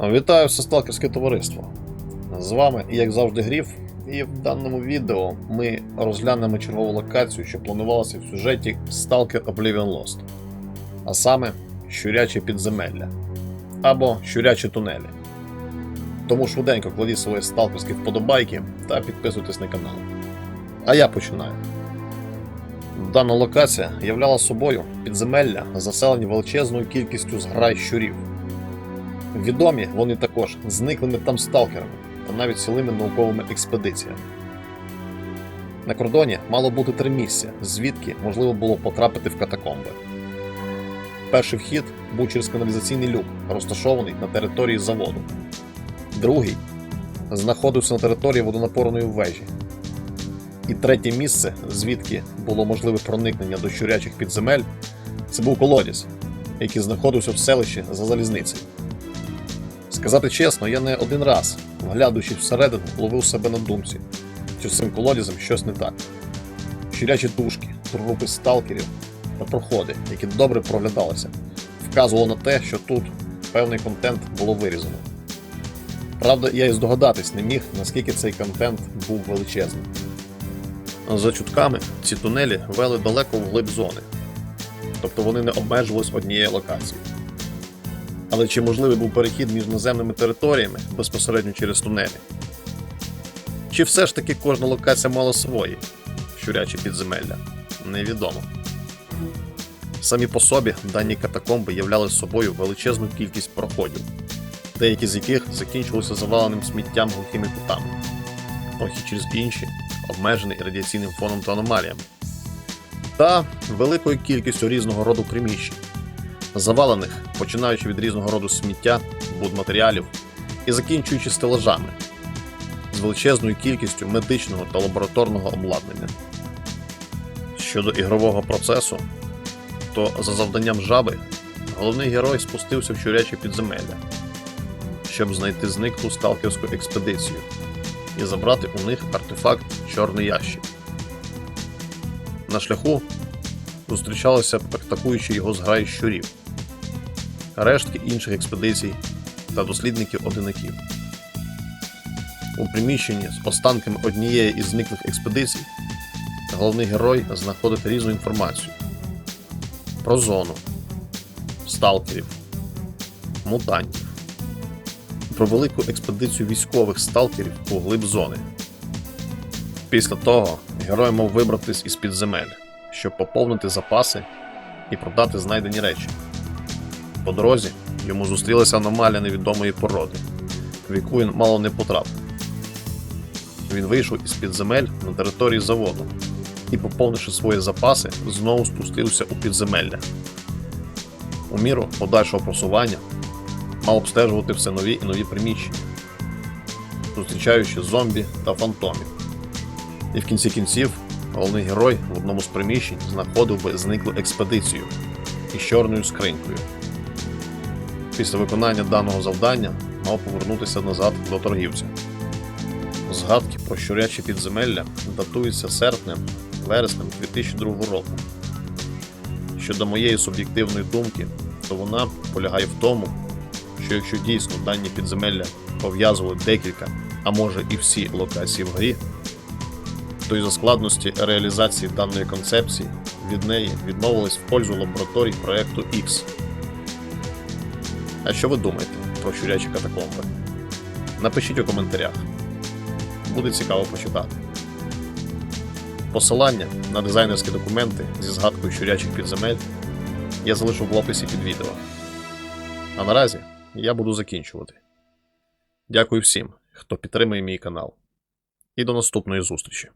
Вітаю все сталкерське товариство. З вами, як завжди, Гріф, і в даному відео ми розглянемо чергову локацію, що планувалася в сюжеті Stalker Oblivion Lost. А саме щуряче підземелля або щурячі тунелі. Тому швиденько кладіть свої сталкерські вподобайки та підписуйтесь на канал. А я починаю. Дана локація являла собою підземелля, заселені величезною кількістю зграй щурів. Відомі вони також зниклими там сталкерами та навіть цілими науковими експедиціями. На кордоні мало бути три місця, звідки можливо було потрапити в катакомби. Перший вхід був через каналізаційний люк, розташований на території заводу. Другий знаходився на території водонапорної вежі. І третє місце, звідки було можливе проникнення до щурячих підземель, це був колодязь, який знаходився в селищі за залізницею. Сказати чесно, я не один раз, вглядуючись всередину, ловив себе на думці, що з цим колодязем щось не так. Щурячі тушки, трупи сталкерів та проходи, які добре проглядалися, вказувало на те, що тут певний контент було вирізано. Правда, я і здогадатись не міг, наскільки цей контент був величезним. За чутками, ці тунелі вели далеко вглиб зони, тобто вони не обмежувались однією локацією. Але чи можливий був перехід між наземними територіями безпосередньо через тунелі? Чи все ж таки кожна локація мала свої щурячі підземелля? Невідомо. Самі по собі дані катакомби являли собою величезну кількість проходів, деякі з яких закінчувалися заваленим сміттям глухими кутами, трохи через інші обмежений радіаційним фоном та аномаліями, та великою кількістю різного роду приміщень завалених, починаючи від різного роду сміття, будматеріалів і закінчуючи стелажами з величезною кількістю медичного та лабораторного обладнання. Щодо ігрового процесу, то за завданням жаби головний герой спустився в щурячі підземелля, щоб знайти зниклу сталкерську експедицію і забрати у них артефакт Чорний ящик. На шляху зустрічалися атакуючи його зграї щурів, рештки інших експедицій та дослідників-одинаків. У приміщенні з останками однієї із зниклих експедицій головний герой знаходить різну інформацію про зону, сталкерів, мутантів, про велику експедицію військових сталкерів у глиб зони. Після того герой мав вибратись із підземель щоб поповнити запаси і продати знайдені речі. По дорозі йому зустрілася аномалія невідомої породи, в яку він мало не потрапив. Він вийшов із підземель на території заводу і, поповнивши свої запаси, знову спустився у підземелля. У міру подальшого просування мав обстежувати все нові і нові приміщення, зустрічаючи зомбі та фантомів. І в кінці кінців головний герой в одному з приміщень знаходив би зниклу експедицію із чорною скринькою. Після виконання даного завдання мав повернутися назад до торгівця. Згадки про щурячі підземелля датуються серпнем, вереснем 2002 року. Щодо моєї суб'єктивної думки, то вона полягає в тому, що якщо дійсно дані підземелля пов'язували декілька, а може і всі локації в грі, то із-за складності реалізації даної концепції від неї відмовились в пользу лабораторій проекту X. А що ви думаєте про щурячі катакомби? Напишіть у коментарях. Буде цікаво почитати. Посилання на дизайнерські документи зі згадкою щурячих підземель я залишу в описі під відео. А наразі я буду закінчувати. Дякую всім, хто підтримує мій канал. І до наступної зустрічі!